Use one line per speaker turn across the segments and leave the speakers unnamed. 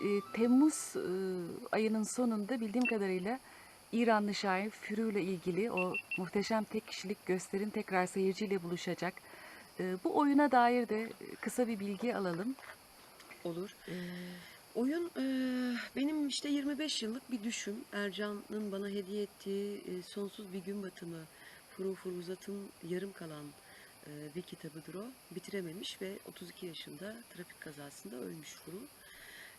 e, Temmuz e, ayının sonunda bildiğim kadarıyla İranlı şair Fürü ile ilgili o muhteşem tek kişilik gösterin tekrar seyirciyle buluşacak. E, bu oyuna dair de kısa bir bilgi alalım.
Olur. Oyun e, benim işte 25 yıllık bir düşüm. Ercan'ın bana hediye ettiği e, Sonsuz Bir Gün Batımı Furu Furuzat'ın yarım kalan e, bir kitabıdır o. Bitirememiş ve 32 yaşında trafik kazasında ölmüş Furu.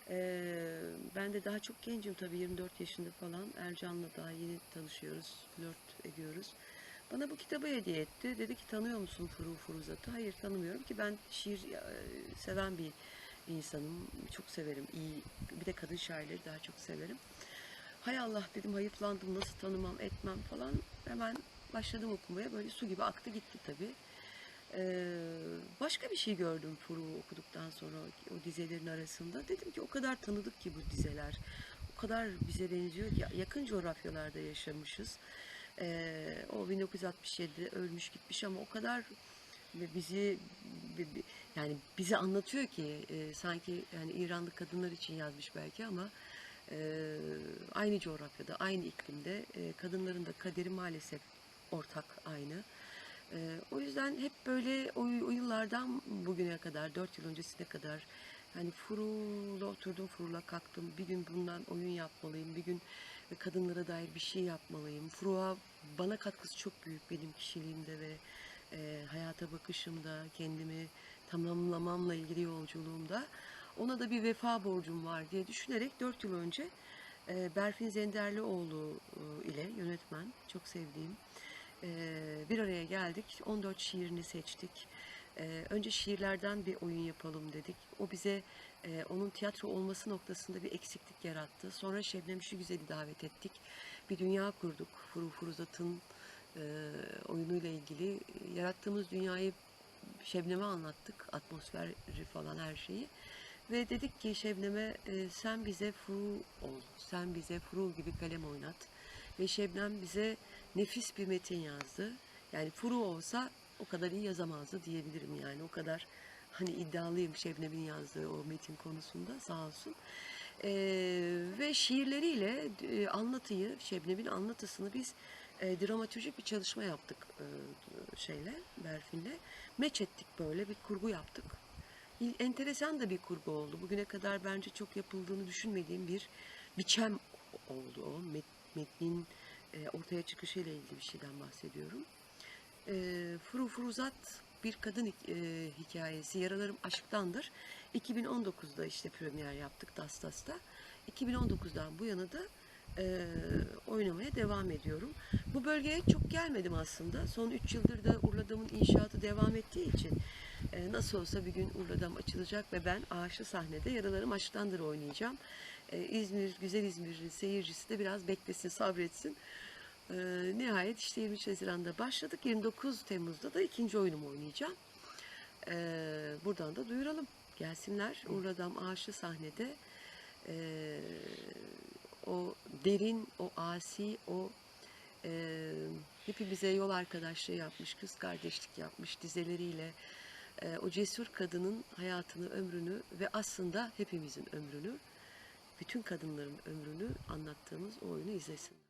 E, ben de daha çok gencim tabii 24 yaşında falan. Ercan'la daha yeni tanışıyoruz, flört ediyoruz. Bana bu kitabı hediye etti. Dedi ki tanıyor musun Furu Furuzat'ı? Hayır tanımıyorum ki ben şiir seven bir insanım. Çok severim. İyi. Bir de kadın şairleri daha çok severim. Hay Allah dedim hayıflandım nasıl tanımam etmem falan. Hemen başladım okumaya. Böyle su gibi aktı gitti tabii. Ee, başka bir şey gördüm Furu okuduktan sonra o dizelerin arasında. Dedim ki o kadar tanıdık ki bu dizeler. O kadar bize benziyor ki yakın coğrafyalarda yaşamışız. Ee, o 1967'de ölmüş gitmiş ama o kadar bizi bi- bi- yani bize anlatıyor ki e, sanki yani İranlı kadınlar için yazmış belki ama e, aynı coğrafyada, aynı iklimde e, kadınların da kaderi maalesef ortak aynı. E, o yüzden hep böyle o, o yıllardan bugüne kadar, dört yıl öncesine kadar hani Furu'la oturdum, Furu'la kalktım. Bir gün bundan oyun yapmalıyım, bir gün kadınlara dair bir şey yapmalıyım. Furu'a bana katkısı çok büyük benim kişiliğimde ve e, hayata bakışımda, kendimi tamamlamamla ilgili yolculuğumda. Ona da bir vefa borcum var diye düşünerek 4 yıl önce e, Berfin Zenderlioğlu e, ile yönetmen, çok sevdiğim e, bir araya geldik. 14 şiirini seçtik. E, önce şiirlerden bir oyun yapalım dedik. O bize e, onun tiyatro olması noktasında bir eksiklik yarattı. Sonra Şebnem Güzel'i davet ettik. Bir dünya kurduk. Furu Furuzat'ın e, oyunuyla ilgili yarattığımız dünyayı Şebnem'e anlattık. Atmosferi falan her şeyi. Ve dedik ki Şebnem'e e, sen bize Furu ol. Sen bize Furu gibi kalem oynat. Ve Şebnem bize nefis bir metin yazdı. Yani Furu olsa o kadar iyi yazamazdı diyebilirim yani. O kadar hani iddialıyım Şebnem'in yazdığı o metin konusunda sağ olsun. E, ve şiirleriyle e, anlatıyı, Şebnem'in anlatısını biz e, dramatürjik bir çalışma yaptık e, şeyle, Berfin'le. Meç ettik böyle bir kurgu yaptık. Enteresan da bir kurgu oldu. Bugüne kadar bence çok yapıldığını düşünmediğim bir biçem oldu o. Met- metnin e, ortaya çıkışıyla ilgili bir şeyden bahsediyorum. E, Furu Furuzat bir kadın e, hikayesi. Yaralarım aşktandır. 2019'da işte premier yaptık Dastas'ta. 2019'dan bu yana da e, oynamaya devam ediyorum. Bu bölgeye çok gelmedim aslında. Son 3 yıldır da Urla'damın inşaatı devam ettiği için e, nasıl olsa bir gün Urla'dam açılacak ve ben ağaçlı sahnede Yaralarım Aşktandır oynayacağım. E, İzmir, güzel İzmir'in seyircisi de biraz beklesin, sabretsin. E, nihayet işte 23 Haziran'da başladık. 29 Temmuz'da da ikinci oyunumu oynayacağım. E, buradan da duyuralım. Gelsinler. Urla'dam ağaçlı sahnede e, o derin, o asi, o e, hepimize yol arkadaşlığı yapmış, kız kardeşlik yapmış dizeleriyle e, o cesur kadının hayatını, ömrünü ve aslında hepimizin ömrünü, bütün kadınların ömrünü anlattığımız o oyunu izlesinler.